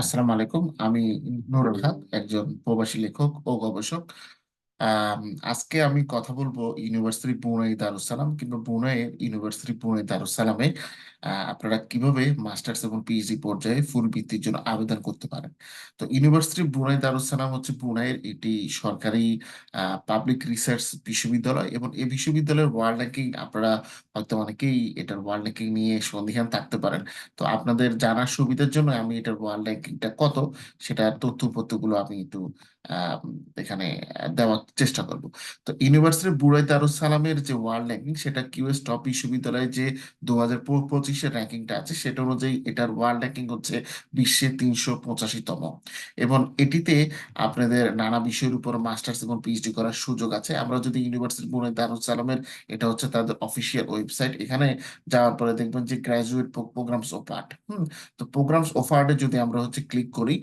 আসসালামু আলাইকুম। আমি নুরুল হক একজন প্রবাসী লেখক ও গবেষক। আজকে আমি কথা বলব ইউনিভার্সিটি পুনে দারুসালাম কিংবা পুনে ইউনিভার্সিটি পুনে দারুসালামে আপনারা কীভাবে মাস্টার্স এবং পিএইচডি পর্যায়ে ফুল বৃত্তির জন্য আবেদন করতে পারেন। তো ইউনিভার্সিটি পুনে দারুসালাম হচ্ছে পুনের এটি সরকারি পাবলিক রিসার্চ বিশ্ববিদ্যালয় এবং এই বিশ্ববিদ্যালয়ের ওয়ার্ল্ড র্যাঙ্কিং আপনারা হয়তো অনেকেই এটার ওয়ার্ল্ড র্যাঙ্কিং নিয়ে সন্দিহান থাকতে পারেন। তো আপনাদের জানার সুবিধার জন্য আমি এটার ওয়ার্ল্ড র্যাঙ্কিংটা কত, সেটার তথ্য উপাত্তগুলো আমি একটু এখানে দেওয়ার চেষ্টা করব। তো ইউনিভার্সিটি বুড়াই দারুস সালামের যে ওয়ার্ল্ড র্যাঙ্কিং সেটা কিউএস টপ বিশ্ববিদ্যালয়ে যে দু হাজার পঁচিশের র্যাঙ্কিংটা আছে, সেটা অনুযায়ী এটার ওয়ার্ল্ড র্যাঙ্কিং হচ্ছে বিশ্বে তিনশো পঁচাশিতম। এবং এটিতে আপনাদের নানা বিষয়ের উপর মাস্টার্স এবং পিএইচডি করার সুযোগ আছে। আমরা যদি ইউনিভার্সিটি বুড়াই দারুস সালামের এটা হচ্ছে তাদের অফিসিয়াল ওয়েবসাইট এখানে যাওয়ার পরে দেখবেন যে গ্রাজুয়েট প্রোগ্রামস অফার্ড হুম? তো প্রোগ্রামস অফার্ডে যদি আমরা হচ্ছে ক্লিক করি,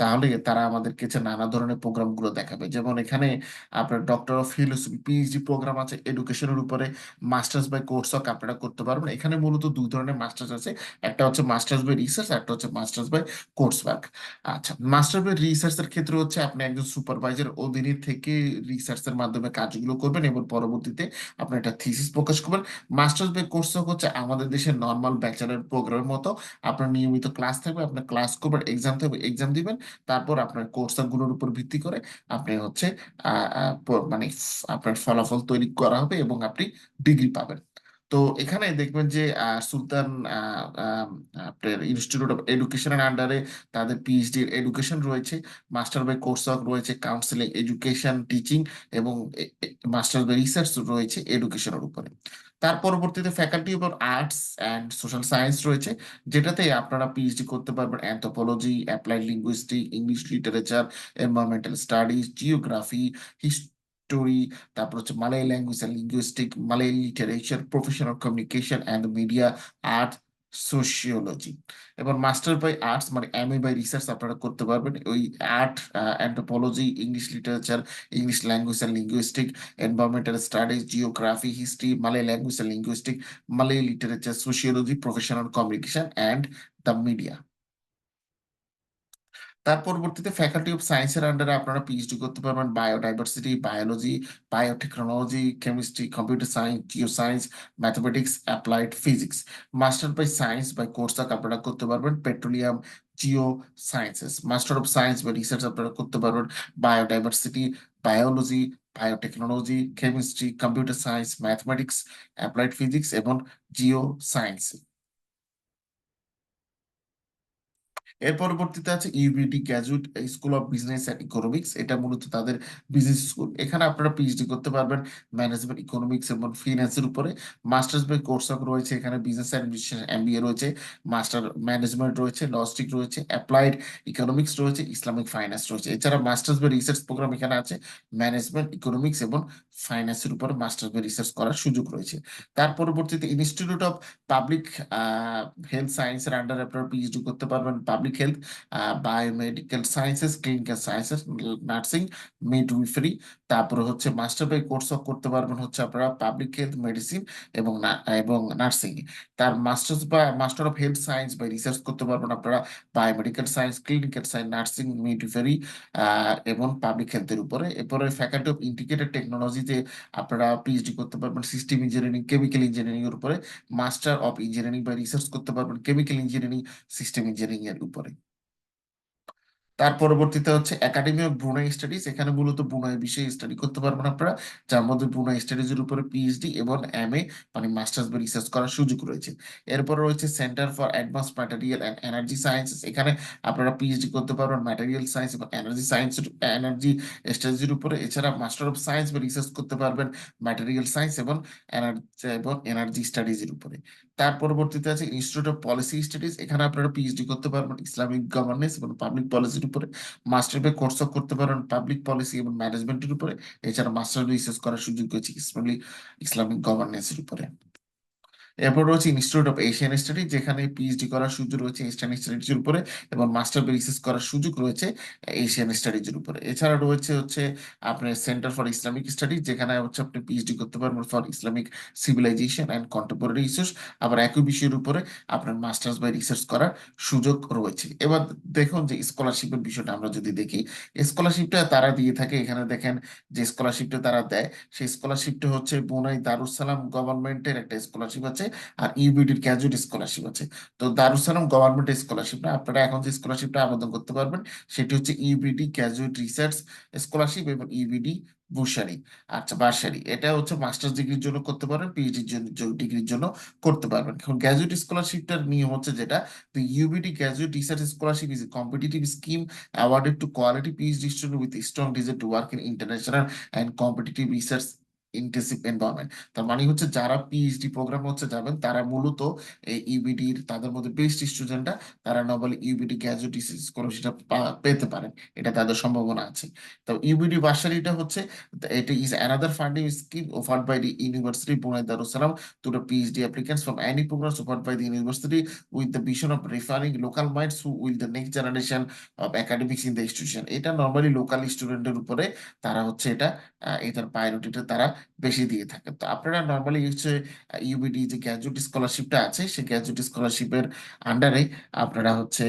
তাহলে তারা আমাদের কাছে নানা ধরনের প্রোগ্রামগুলো দেখাবে। যেমন এখানে আপনার doctor of philosophy PhD programme আছে এডুকেশনের উপরে মাস্টার্স বাই কোর্স আপনারা করতে পারবেন। এখানে মূলত দুই ধরনের মাস্টার্স আছে। একটা হচ্ছে মাস্টার্স বাই রিসার্চ একটা হচ্ছে মাস্টার্স বাই কোর্স ওয়ার্ক আচ্ছা মাস্টার বাই রিসার্চ এর ক্ষেত্রে হচ্ছে আপনি একজন সুপারভাইজার অধীনে থেকে রিসার্চের মাধ্যমে কাজগুলো করবেন এবং পরবর্তীতে আপনি একটা থিসিস প্রকাশ করবেন। মাস্টার্স বাই কোর্স হচ্ছে আমাদের দেশের নর্মাল ব্যাচেলার প্রোগ্রামের মতো। আপনার নিয়মিত ক্লাস থাকবে আপনার ক্লাস করবেন এক্সাম থাকবে এক্সাম দিবেন তারপর আপনার কোর্সগুলোর উপর ভিত্তি করে আপনি হচ্ছে আহ, মানে আপনার ফলাফল তৈরি করা হবে এবং আপনি ডিগ্রি পাবেন। তো এখানে দেখবেন যে সুলতান ইনস্টিটিউট অফ এডুকেশনের আন্ডারে তাদের পিএইচডি এডুকেশন রয়েছে মাস্টার বাই কোর্স রয়েছে কাউন্সিলিং এডুকেশন টিচিং এবং মাস্টার বাই রিসার্চ রয়েছে এডুকেশনের উপরে। তার পরবর্তীতে faculty of arts and social science রয়েছে, যেটাতে আপনারা পিএইচডি করতে পারবেন anthropology applied linguistic English literature environmental studies geography history তারপর হচ্ছে Malay language and linguistic Malay literature professional communication and media art sociology এবং মাস্টার বাই আর্টস মানে MA by research আপনারা করতে পারবেন ওই art anthropology English literature English language and linguistic environmental studies, geography, history, Malay language and linguistic, Malay literature, sociology, professional communication, and the media. তার পরবর্তীতে faculty of সায়েন্সের আন্ডারে আপনারা পিএইচডি করতে পারবেন biodiversity biology biotechnology chemistry computer science geo science mathematics applied physics master by science by course আপনারা করতে পারবেন petroleum geo sciences master of science by research আপনারা করতে পারবেন biodiversity biology biotechnology chemistry computer science mathematics applied physics এবং geo science এর পরবর্তীতে আছে UBT graduate school of business and economics এটা মূলত তাদের বিজনেস স্কুল এখানে আপনারা পিএইচডি করতে পারবেন ম্যানেজমেন্ট ইকোনমিক্স এবং ফিনান্সের উপরে। মাস্টার্স বাই কোর্স রয়েছে এখানে বিজনেস অ্যাডমিনিস্ট্রেশন এমবিএ রয়েছে মাস্টার ম্যানেজমেন্ট রয়েছে লজিস্টিক রয়েছে অ্যাপ্লাইড ইকোনমিক্স রয়েছে ইসলামিক ফাইন্যান্স রয়েছে। এছাড়া মাস্টার্স বাই রিসার্চ প্রোগ্রাম এখানে আছে ম্যানেজমেন্ট ইকোনমিক্স এবং ফাইন্যান্সের উপর মাস্টার্স বাই রিসার্চ করার সুযোগ রয়েছে। তার পরবর্তীতে ইনস্টিটিউট অফ পাবলিক হেলথ সায়েন্সের আন্ডারে আপনারা পিএইচডি করতে পারবেন public health, uh, biomedical sciences, clinical sciences, nursing, midwifery, তারপরে হচ্ছে মাস্টার বাই কোর্স করতে পারবেন হচ্ছে আপনারা পাবলিক হেলথ মেডিসিন এবং এবং নার্সিং তার মাস্টার্স বা master of health science by research করতে পারবেন আপনারা biomedical science clinical science nursing midwifery এবং পাবলিক হেলথের উপরে। এরপরে ফ্যাকাল্টি অফ ইন্টিগ্রেটেড টেকনোলজিতে আপনারা পিএইচডি করতে পারবেন সিস্টেম ইঞ্জিনিয়ারিং কেমিক্যাল ইঞ্জিনিয়ারিং এর উপরে। Master of engineering by research করতে পারবেন কেমিক্যাল ইঞ্জিনিয়ারিং সিস্টেম ইঞ্জিনিয়ারিং এর উপরে। তার পরবর্তীতে হচ্ছে একাডেমি অফ ব্রুনাই স্টাডিজ এখানে মূলত ব্রুনাই বিষয়ে স্টাডি করতে পারবেন আপনারা। যার মধ্যে ব্রুনাই স্টাডিজ এর উপরে পিএইচডি এবং এমএ মানে মাস্টার্স বা রিসার্চ করার সুযোগ রয়েছে। এরপর রয়েছে centre for advance material and energy sciences এখানে আপনারা পিএইচডি করতে পারবেন ম্যাটেরিয়াল সায়েন্স এবং এনার্জি সায়েন্স এনার্জি স্টাডিজের উপরে। এছাড়া master of science by research করতে পারবেন ম্যাটেরিয়াল সায়েন্স এবং এনার্জি এবং এনার্জি স্টাডিজের উপরে। তার পরবর্তীতে আছে ইনস্টিটিউট অফ পলিসি স্টাডিজ এখানে আপনারা পিএইচডি করতে পারবেন ইসলামিক গভর্নেন্স এবং পাবলিক পলিসির উপরে মাস্টার বে কোর্স করতে পারেন পাবলিক পলিসি এবং ম্যানেজমেন্টের উপরে। এছাড়া মাস্টার রিসার্চ করার সুযোগ রয়েছে ইসলামিক গভর্নেন্সের উপরে। এরপর রয়েছে ইনস্টিটিউট অফ এশিয়ান স্টাডি যেখানে পিএইচডি করার সুযোগ রয়েছে এশিয়ান স্টাডিজের উপরে এবং মাস্টার রিসার্চ করার সুযোগ রয়েছে এশিয়ান স্টাডিজের উপরে। এছাড়া রয়েছে হচ্ছে আপনার সেন্টার ফর ইসলামিক স্টাডিজ যেখানে হচ্ছে আপনি পিএইচডি করতে পারবেন for Islamic civilisation and contemporary issues আবার একই বিষয়ের উপরে আপনার মাস্টার্স বা রিসার্চ করার সুযোগ রয়েছে। এবার দেখুন যে স্কলারশিপের বিষয়টা আমরা যদি দেখি স্কলারশিপটা তারা দিয়ে থাকে। এখানে দেখেন যে স্কলারশিপটা তারা দেয়, সেই স্কলারশিপটা হচ্ছে বুনাই দারুসালাম গভর্নমেন্টের একটা স্কলারশিপ আছে। আর ইউবিডির গ্র্যাজুয়েট স্কলারশিপ আছে। তো দারুসালাম গভর্নমেন্ট স্কলারশিপ না, আপনারা এখন যে স্কলারশিপটা আবেদন করতে পারবেন, সেটি হচ্ছে ইউবিডি গ্র্যাজুয়েট রিসার্চ স্কলারশিপ এবং ইউবিডি বুশারি আচ্ছা বার্সারি এটা হচ্ছে মাস্টার্স ডিগ্রির জন্য করতে পারবেন পিএইচডির জন্য ডিগ্রির জন্য করতে পারবেন। এখন গ্র্যাজুয়েট স্কলারশিপটার নিয়ম হচ্ছে যেটা Graduate Research Scholarship is a competitive scheme awarded to quality PhD students with a strong desire to work in international and competitive research intensive environment তার মানে হচ্ছে যারা পিএইচডি প্রোগ্রাম হচ্ছে যাবেন, তারা মূলত এই ইউবিডির তাদের মধ্যে বেস্ট স্টুডেন্টরা তারা নবলি ইউবিডি গ্র্যাজুয়েট স্কলারশিপটা পেতে পারেন। এটা তাদের সম্ভাবনা আছে। তো ইউবিডি বার্সারিটা হচ্ছে, এটা is another funding scheme offered by the university Brunei Darussalam to the PhD applicants from any programmes offered by the university with the vision of referring local minds who will the next generation of academics in the institution. এটা normally local স্টুডেন্টের উপরে তারা হচ্ছে এটা এটার প্রায়োরিটিটা তারা বেশি দিয়ে থাকে। তো আপনারা নর্মালি হচ্ছে ইউবিডি যে গ্র্যাজুয়েট স্কলারশিপটা আছে, সেই গ্র্যাজুয়েট স্কলারশিপের আন্ডারে আপনারা হচ্ছে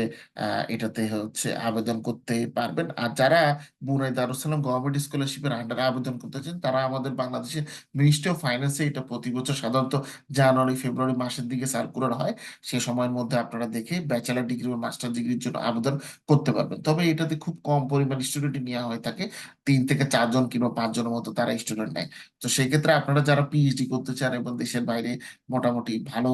এটাতে হচ্ছে আবেদন করতে পারবেন। আর যারা বুনাই দারুসালাম গভর্নমেন্ট স্কলারশিপের আন্ডারে আবেদন করতে চান, তারা আমাদের বাংলাদেশের মিনিস্ট্রি অফ ফাইন্যান্সে এটা প্রতি বছর সাধারণত জানুয়ারি, ফেব্রুয়ারি মাসের দিকে সার্কুলার হয়। সে সময়ের মধ্যে আপনারা দেখে ব্যাচেলার ডিগ্রি বা মাস্টার ডিগ্রির জন্য আবেদন করতে পারবেন। তবে এটাতে খুব কম পরিমাণ স্টুডেন্ট নেওয়া হয়ে থাকে। তিন থেকে চারজন কিংবা পাঁচজনের মতো তারা স্টুডেন্ট নেয়। সেই ক্ষেত্রে আপনারা যারা পিএইচডি করতে চান এবং দেশের বাইরে মোটামুটি ভালো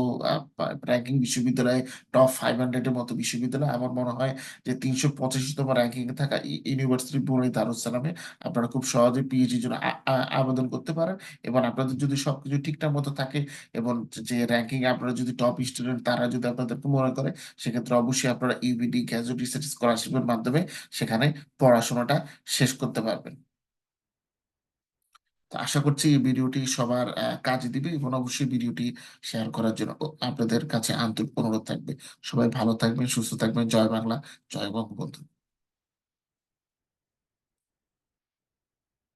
র্যাঙ্কিং বিশ্ববিদ্যালয়ে টপ ফাইভ হান্ড্রেডের মতো বিশ্ববিদ্যালয়, আমার মনে হয় যে তিনশো পঁচাশিতম র্যাঙ্কিং এ থাকা ইউনিভার্সিটি পুনে দারুসালামে আপনারা খুব সহজে পিএইচডির জন্য আবেদন করতে পারেন এবং আপনাদের যদি সবকিছু ঠিকঠাক মতো থাকে এবং যে র্যাঙ্কিং আপনারা যদি টপ স্টুডেন্ট তারা যদি আপনাদেরকে মনে করে, সেক্ষেত্রে অবশ্যই আপনারা ইউবিডি গ্র্যাজুয়েট রিসার্চ স্কলারশিপের মাধ্যমে সেখানে পড়াশোনাটা শেষ করতে পারবেন। তো আশা করছি এই ভিডিওটি সবার কাজে দিবে এবং অবশ্যই ভিডিওটি শেয়ার করার জন্য আপনাদের কাছে আন্তরিক অনুরোধ থাকবে। সবাই ভালো থাকবেন, সুস্থ থাকবেন। জয় বাংলা, জয় বঙ্গবন্ধু।